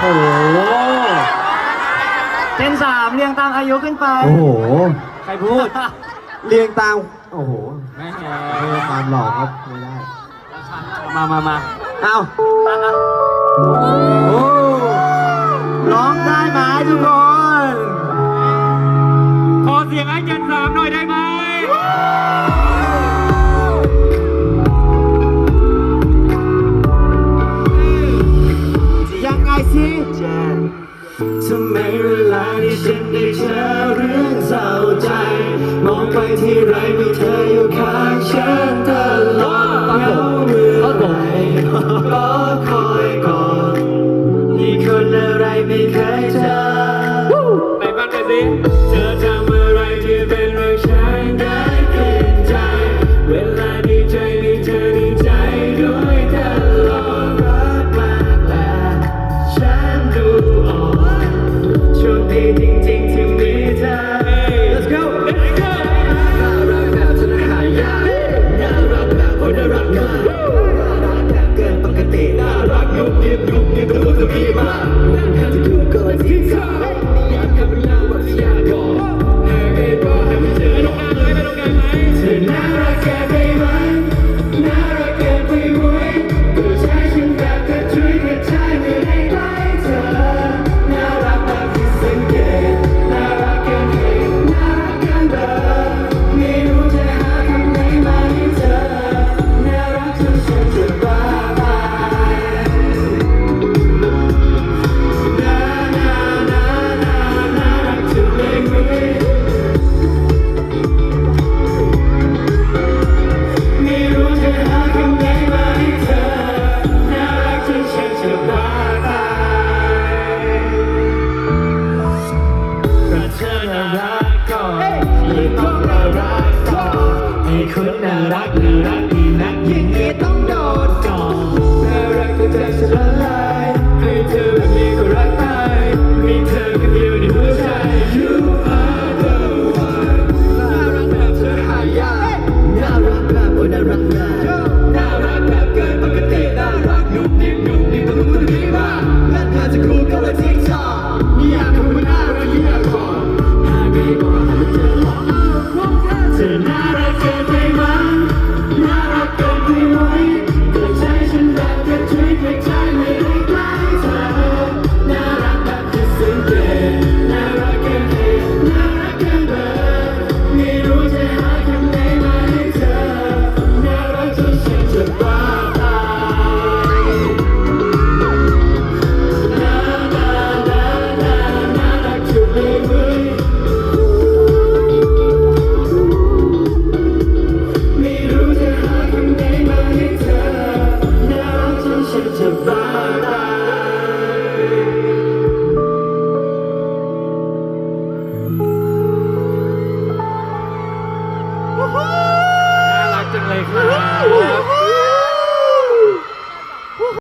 โอ้โหเจนสามเรียงตามอายุขึ้นไป โอ้โห ใครพูด เรียงตาม โอ้โหแม่งเออความหล่อครับไม่ได้ มามามาเอ้าโอ้ร้องได้ไหมทุกคน ขอเสียงให้เจนสามหน่อยได้ไหมาที่ฉันได้เจอเรื่องเศร้าใจ มองไปที่ไรมีเธออยู่ข้างฉันตลอดเหงาเมื่อไหรก็คอยก่อนมีคนอะไรไม่เคยเจอไปบ้านไปสิ Thank you. เธอน่ารักก่อนยิ่งต้องน่ารักก่อนให้คนน่ารักน่ารักดีนักยิ่งนี้ต้องโดนก่อนน่ารักจนใจฉันละลายให้เธอแบบนี้ก็รักตายมีเธอคนเดียวในหัวใจ You are the one น่ารักแบบเธอหายากน่ารักแบบโอ้น่ารักมาก น่ารักจังเลยครับ